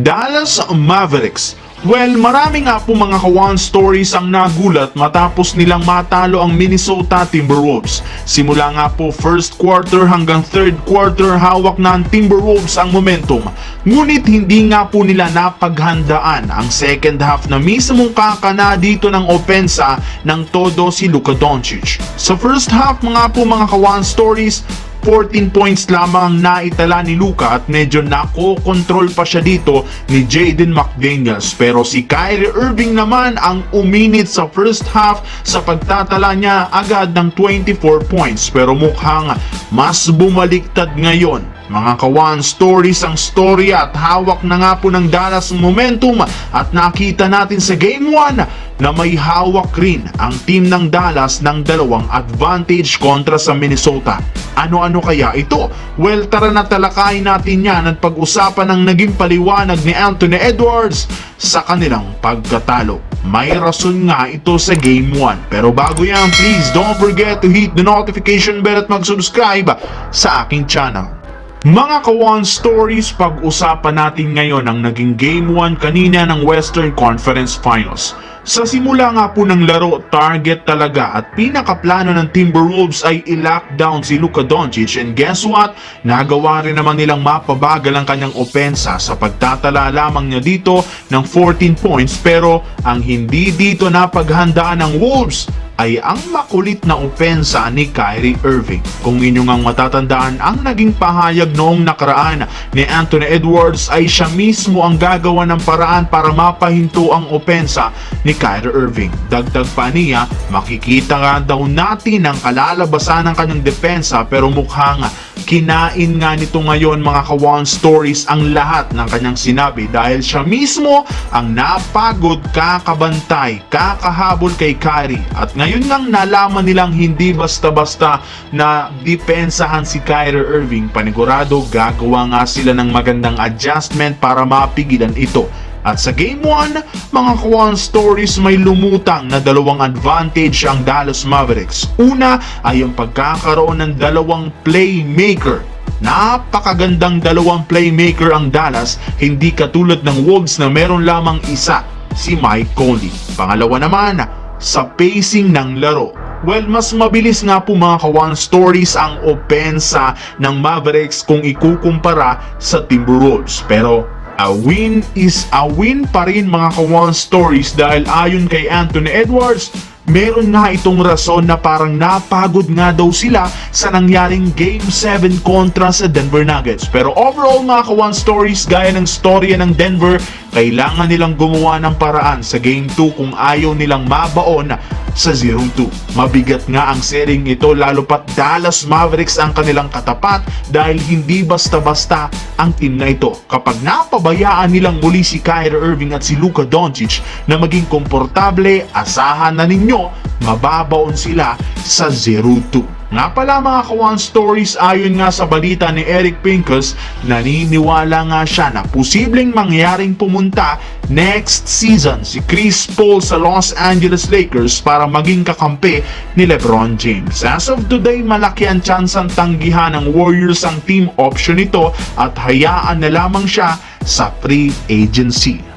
Dallas Mavericks. Well, marami nga po mga kawan stories ang nagulat matapos nilang matalo ang Minnesota Timberwolves. Simula nga po first quarter hanggang third quarter hawak na ang Timberwolves ang momentum. Ngunit hindi nga po nila napaghandaan ang second half na mismong kakana dito ng opensa ng todo si Luka Doncic. Sa first half mga po mga kawan stories, 14 points lamang ang naitala ni Luka at medyo nako-control pa siya dito ni Jaden McDaniels. Pero si Kyrie Irving naman ang uminit sa first half sa pagtatala niya agad ng 24 points. Pero mukhang mas bumaliktad ngayon. Mga kawan, stories ang story at hawak na nga po ng Dallas ang momentum at nakita natin sa Game 1 na may hawak rin ang team ng Dallas ng dalawang advantage kontra sa Minnesota. Ano-ano kaya ito? Well, tara na talakayin natin yan at pag-usapan ng naging paliwanag ni Anthony Edwards sa kanilang pagkatalo. May rason nga ito sa Game 1. Pero bago yan, please don't forget to hit the notification bell at mag-subscribe sa aking channel. Mga kawan stories, pag-usapan natin ngayon ang naging Game 1 kanina ng Western Conference Finals. Sa simula nga po ng laro, target talaga at pinakaplano ng Timberwolves ay i-lockdown si Luka Doncic and guess what? Nagawa rin naman nilang mapabagal ang kanyang opensa sa pagtatala lamang niya dito ng 14 points pero ang hindi dito napaghandaan ng Wolves ay ang makulit na opensa ni Kyrie Irving. Kung inyong ang matatandaan, ang naging pahayag noong nakaraan ni Anthony Edwards ay siya mismo ang gagawa ng paraan para mapahinto ang opensa ni Kyrie Irving. Dagdag pa niya, makikita nga daw natin ang kalalabasan ng kanyang depensa pero mukhang kinain nga nito ngayon mga kawan stories ang lahat ng kanyang sinabi. Dahil siya mismo ang napagod kakabantay, kakahabol kay Kyrie at ngayon lang nalaman nilang hindi basta-basta na depensahan si Kyrie Irving panigurado gagawa nga sila ng magandang adjustment para mapigilan ito at sa Game 1, mga kawan stories may lumutang na dalawang advantage ang Dallas Mavericks. Una ay ang pagkakaroon ng dalawang playmaker. Napakagandang dalawang playmaker ang Dallas, hindi katulad ng Wolves na meron lamang isa, si Mike Conley. Pangalawa naman, sa pacing ng laro. Well, mas mabilis nga po mga kawan stories ang opensa ng Mavericks kung ikukumpara sa Timberwolves. Pero a win is a win pa rin mga kawan stories dahil ayon kay Anthony Edwards, meron nga itong rason na parang napagod nga daw sila sa nangyaring Game 7 kontra sa Denver Nuggets. Pero overall mga kawan stories gaya ng storya ng Denver, kailangan nilang gumawa ng paraan sa Game 2 kung ayaw nilang mabaon sa 0-2. Mabigat nga ang sering ito lalo pat Dallas Mavericks ang kanilang katapat dahil hindi basta-basta ang team na ito. Kapag napabayaan nilang muli si Kyrie Irving at si Luka Doncic na maging komportable, asahan na ninyo mababaon sila sa 0-2. Nga pala mga kawan stories ayon nga sa balita ni Eric Pincus, naniniwala nga siya na posibleng mangyaring pumunta next season si Chris Paul sa Los Angeles Lakers para maging kakampi ni LeBron James. As of today, malaki ang chance ang tanggihan ng Warriors ang team option nito at hayaan na lamang siya sa free agency.